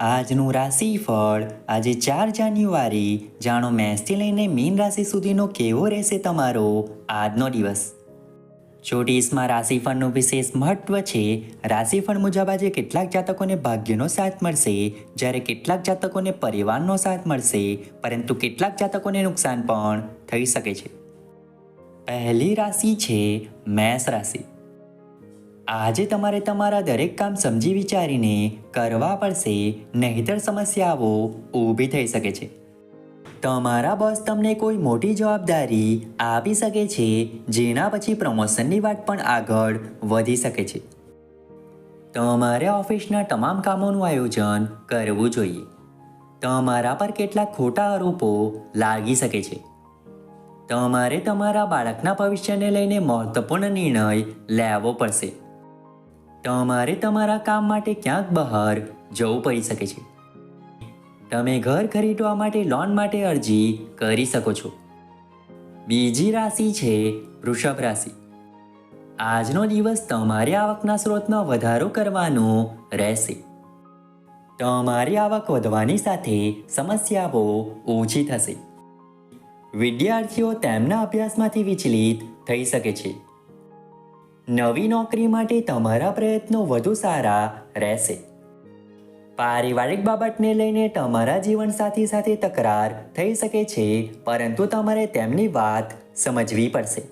આજનું રાશિફળ. આજે ચાર જાન્યુઆરી. જાણો મેષથી લઈને મીન રાશિ સુધીનો કેવો રહેશે તમારો આજનો દિવસ? ચોટીસમાં રાશિફળનું વિશેષ મહત્વ છે. રાશિફળ મુજબ આજે કેટલાક જાતકોને ભાગ્યનો સાથ મળશે. જ્યારે કેટલાક જાતકોને પરિવારનો સાથ મળશે. પરંતુ કેટલાક જાતકોને નુકસાન પણ થઈ શકે છે. પહેલી રાશિ છે મેષ રાશિ. આજે તમારે તમારા દરેક કામ સમજી વિચારીને કરવા પડશે, નહીતર સમસ્યાઓ ઊભી થઈ શકે છે. તમારા બોસ તમને કોઈ મોટી જવાબદારી આપી શકે છે, જેના પછી પ્રમોશનની વાત પણ આગળ વધી શકે છે. તમારે ઓફિસના તમામ કામોનું આયોજન કરવું જોઈએ. તમારા પર કેટલાક ખોટા આરોપો લાગી શકે છે. તમારે તમારા બાળકના ભવિષ્યને લઈને મહત્વપૂર્ણ નિર્ણય લેવો પડશે. તમારે તમારા કામ માટે ક્યાંક બહાર જવું પડી શકે છે. તમે ઘર ખરીદવા માટે, લોન માટે અરજી કરી શકો છો. બીજી રાશિ છે વૃષભ રાશિ. આજનો દિવસ તમારી આવકના સ્ત્રોતમાં વધારો કરવાનો રહેશે. તમારી આવક વધવાની સાથે સમસ્યાઓ ઓછી થશે. વિદ્યાર્થીઓ તેમના અભ્યાસમાંથી વિચલિત થઈ શકે છે. નવી નોકરી માટે તમારા પ્રયત્નો વધુ સારા રહેશે. પારિવારિક બાબતને લઈને તમારા જીવનસાથી સાથે તકરાર થઈ શકે છે, પરંતુ તમારે તેમની વાત સમજવી પડશે.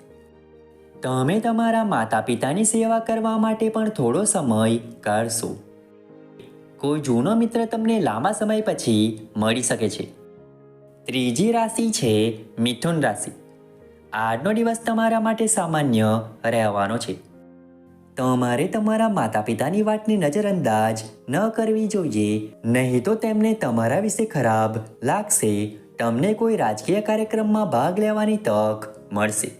તમે તમારા માતા પિતાની સેવા કરવા માટે પણ થોડો સમય કાઢશો કોઈ જૂનો મિત્ર તમને લાંબા સમય પછી મળી શકે છે. ત્રીજી રાશિ છે મિથુન રાશિ. આજનો દિવસ તમારા માટે સામાન્ય રહેવાનો છે. તમારે તમારા માતા પિતાની વાતની નજરઅંદાજ ન કરવી જોઈએ, નહીં તો તેમને તમારા વિશે ખરાબ લાગશે. તમને કોઈ રાજકીય કાર્યક્રમમાં ભાગ લેવાની તક મળશે.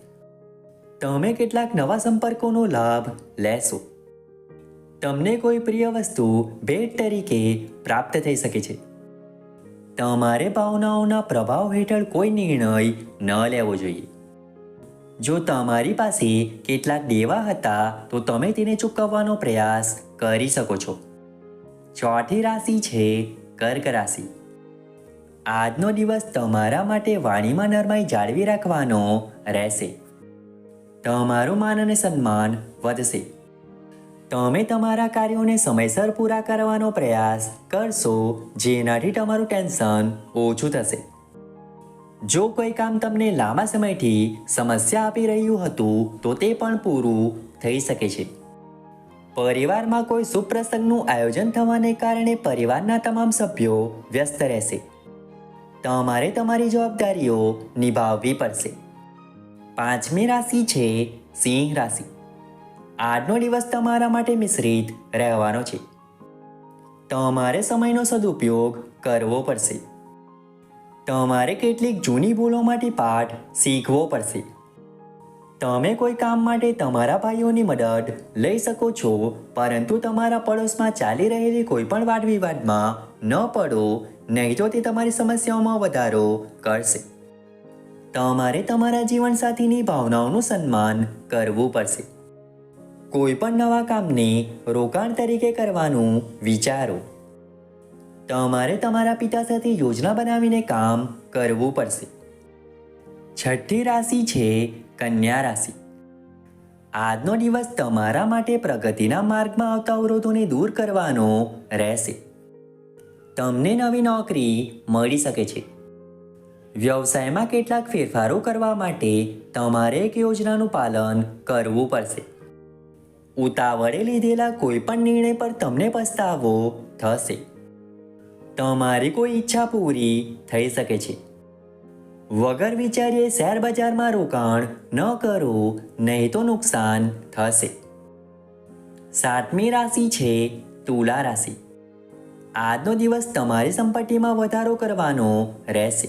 તમે કેટલાક નવા સંપર્કોનો લાભ લેશો. તમને કોઈ પ્રિય વસ્તુ ભેટ તરીકે પ્રાપ્ત થઈ શકે છે. તમારે ભાવનાઓના પ્રભાવ હેઠળ કોઈ નિર્ણય ન લેવો જોઈએ. જો તમારી પાસે કેટલાક દેવા હતા, તો તમે તેને ચૂકવવાનો પ્રયાસ કરી શકો છો. ચોથી રાશિ છે કર્ક રાશિ. આજનો દિવસ તમારા માટે વાણીમાં નરમાઈ જાળવી રાખવાનો રહેશે. તમારું માન અને સન્માન વધશે. તમે તમારા કાર્યોને સમયસર પૂરા કરવાનો પ્રયાસ કરશો, જેનાથી તમારું ટેન્શન ઓછું થશે. જો કોઈ કામ તમને લાંબા સમયથી સમસ્યા આપી રહ્યું હતું, તો તે પણ પૂરું થઈ શકે છે. પરિવારમાં કોઈ શુભ પ્રસંગનું આયોજન થવાને કારણે પરિવારના તમામ સભ્યો વ્યસ્ત રહેશે. તમારે તમારી જવાબદારીઓ નિભાવવી પડશે. પાંચમી રાશિ છે સિંહ રાશિ. આજનો દિવસ તમારા માટે મિશ્રિત રહેવાનો છે. તમારે સમયનો સદુપયોગ કરવો પડશે. તમારે કેટલીક જૂની ભૂલોમાંથી પાઠ શીખવો પડશે. તમે કોઈ કામ માટે તમારા ભાઈઓની મદદ લઈ શકો છો, પરંતુ તમારા પડોશમાં ચાલી રહેલી કોઈ પણ વાદ વિવાદમાં ન પડો, નહીં તો તે તમારી સમસ્યાઓમાં વધારો કરશે. તમારે તમારા જીવનસાથીની ભાવનાઓનું સન્માન કરવું પડશે. કોઈ પણ નવા કામને રોકાણ તરીકે કરવાનું વિચારો. તમારે તમારા પિતા સાથે યોજના બનાવીને કામ કરવું પડશે. છઠ્ઠી રાશિ છે કન્યા રાશિ. આજનો દિવસ તમારા માટે પ્રગતિના માર્ગમાં આવતા અવરોધોને દૂર કરવાનો રહેશે. તમને નવી નોકરી મળી શકે છે. વ્યવસાયમાં કેટલાક ફેરફારો કરવા માટે તમારે એક યોજનાનું પાલન કરવું પડશે. ઉતાવળે લીધેલા કોઈપણ નિર્ણય પર તમને પસ્તાવો થશે. તમારી કોઈ ઈચ્છા પૂરી થઈ શકે છે. વગર વિચારીએ શેર બજારમાં રોકાણ ન કરવું નહીં તો નુકસાન થશે. સાતમી રાશિ છે તુલા રાશિ. આજનો દિવસ તમારી સંપત્તિમાં વધારો કરવાનો રહેશે.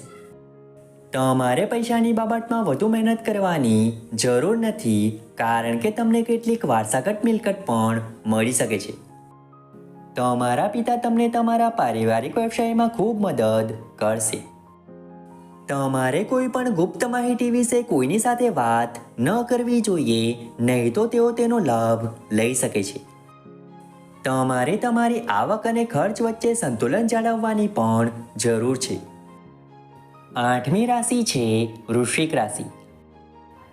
તમારે પૈસાની બાબતમાં વધુ મહેનત કરવાની જરૂર નથી, કારણ કે તમને કેટલીક વારસાગત મિલકત પણ મળી શકે છે. તમારા પિતા તમને તમારા પારિવારિક વ્યવસાયમાં ખૂબ મદદ કરશે. તમારે કોઈ પણ ગુપ્ત માહિતી વિશે કોઈની સાથે વાત ન કરવી જોઈએ, નહીં તો તેઓ તેનો લાભ લઈ શકે છે. તમારે તમારી આવક અને ખર્ચ વચ્ચે સંતુલન જાળવવાની પણ જરૂર છે. આઠમી રાશિ છે વૃશ્ચિક રાશિ.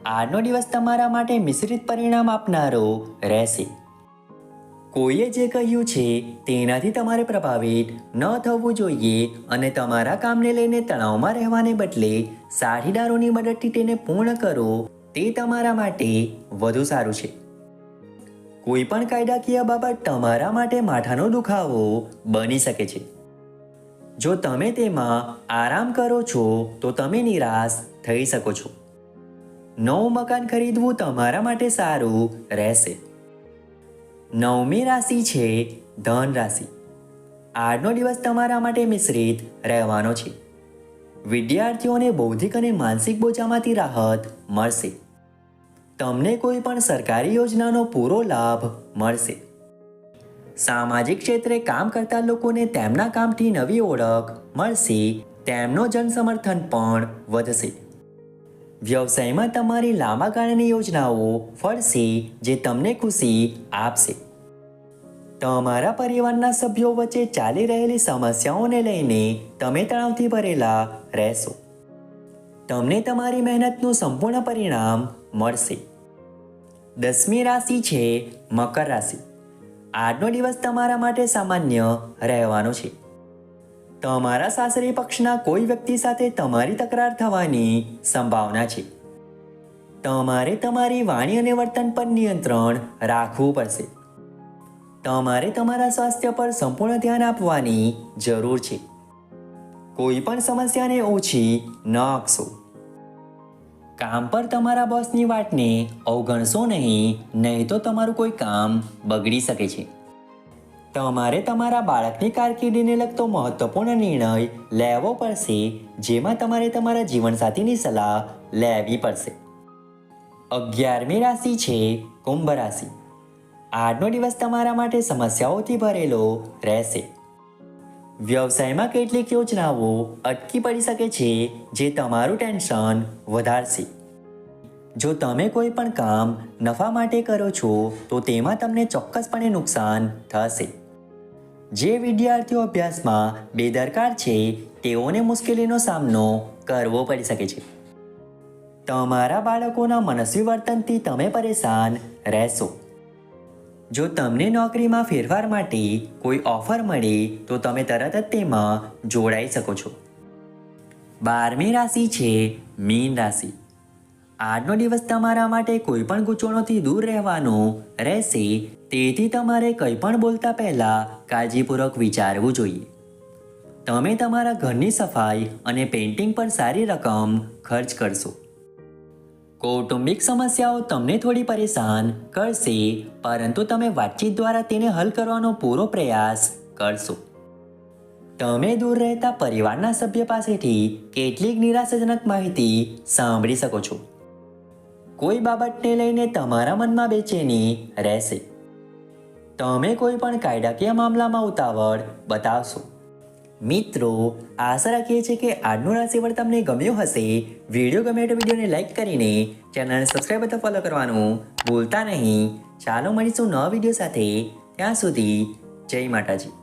આજનો દિવસ તમારા માટે મિશ્રિત પરિણામ આપનારો રહેશે. કોઈએ જે કહ્યું છે તેનાથી તમારે પ્રભાવિત ન થવું જોઈએ અને તમારા કામને લઈને તણાવમાં રહેવાને બદલે સાથીદારોની મદદથી તેને પૂર્ણ કરો તે તમારા માટે વધુ સારું છે. કોઈ પણ કાયદાકીય બાબત તમારા માટે માથાનો દુખાવો બની શકે છે. જો તમે તેમાં આરામ કરો છો, તો તમે નિરાશ થઈ શકો છો. નવું મકાન ખરીદવું તમારા માટે સારું રહેશે. નવમી રાશિ છે ધન રાશિ. આજનો દિવસ તમારા માટે મિશ્રિત રહેવાનો છે. વિદ્યાર્થીઓને બૌદ્ધિક અને માનસિક બોજામાંથી રાહત મળશે. તમને કોઈ પણ સરકારી યોજનાનો પૂરો લાભ મળશે. સામાજિક ક્ષેત્રે કામ કરતા લોકોને તેમના કામથી નવી ઓળખ મળશે. તેમનો જનસમર્થન પણ વધશે. વ્યવસાયમાં તમારી લાંબા ગાળાની યોજનાઓ ફળશે, જે તમને ખુશી આપશે. તમારા પરિવારના સભ્યો વચ્ચે ચાલી રહેલી સમસ્યાઓને લઈને તમે તણાવથી ભરેલા રહેશો. તમને તમારી મહેનતનું સંપૂર્ણ પરિણામ મળશે. દસમી રાશિ છે મકર રાશિ. આજનો દિવસ તમારા માટે સામાન્ય રહેવાનો છે. તમારા સાસરી પક્ષના કોઈ વ્યક્તિ સાથે તમારી તકરાર થવાની સંભાવના છે. તમારે તમારી વાણી અને વર્તન પર નિયંત્રણ રાખવું પડશે. તમારે તમારા સ્વાસ્થ્ય પર સંપૂર્ણ ધ્યાન આપવાની જરૂર છે. કોઈ પણ સમસ્યાને ઓછી ન આંકશો કામ પર તમારા બોસની વાતને અવગણશો નહીં નહીં તો તમારું કોઈ કામ બગડી શકે છે. તમારે તમારા બાળકની કારકિર્દીને લગતો મહત્વપૂર્ણ નિર્ણય લેવો પડશે, જેમાં તમારે તમારા જીવનસાથીની સલાહ લેવી પડશે. અગિયારમી રાશિ છે કુંભ રાશિ. આજનો દિવસ તમારા માટે સમસ્યાઓથી ભરેલો રહેશે. વ્યવસાયમાં કેટલીક યોજનાઓ અટકી પડી શકે છે, જે તમારું ટેન્શન વધારશે. જો તમે કોઈ પણ કામ નફા માટે કરો છો, તો તેમાં તમને ચોક્કસપણે નુકસાન થશે. જે વિદ્યાર્થીઓ અભ્યાસમાં બેદરકાર છે, તેઓને મુશ્કેલીનો સામનો કરવો પડી શકે છે. તમારા બાળકોના મનસ્વી વર્તનથી તમે પરેશાન રહેશો. જો તમને નોકરીમાં ફેરફાર માટે કોઈ ઓફર મળે, તો તમે તરત જ તેમાં જોડાઈ શકો છો. બારમી રાશિ છે મીન રાશિ. આજનો દિવસ તમારા માટે કોઈ પણ ગૂંચવણોથી દૂર રહેવાનો રહેશે. તેથી તમારે કંઈ પણ બોલતા પહેલાં કાળજીપૂર્વક વિચારવું જોઈએ. તમે તમારા ઘરની સફાઈ અને પેઇન્ટિંગ પર સારી રકમ ખર્ચ કરશો. કૌટુંબિક સમસ્યાઓ તમને થોડી પરેશાન કરશે, પરંતુ તમે વાતચીત દ્વારા તેને હલ કરવાનો પૂરો પ્રયાસ કરશો. તમે દૂર રહેતા પરિવારના સભ્ય પાસેથી કેટલીક નિરાશાજનક માહિતી સાંભળી શકો છો. કોઈ બાબતને લઈને તમારા મનમાં બેચેની રહેશે. તમે કોઈ પણ કાયદાકીય મામલામાં ઉતાવળ બતાવશો. મિત્રો, આશા રાખીએ છીએ કે આજનું રાશિફળ તમને ગમ્યું હશે. વીડિયો ગમે તો વિડીયોને લાઇક કરીને ચેનલને સબસ્ક્રાઈબ અથવા ફોલો કરવાનું ભૂલતા નહીં. ચાલો મળીશું નવા વીડિયો સાથે. ત્યાં સુધી જય માતાજી.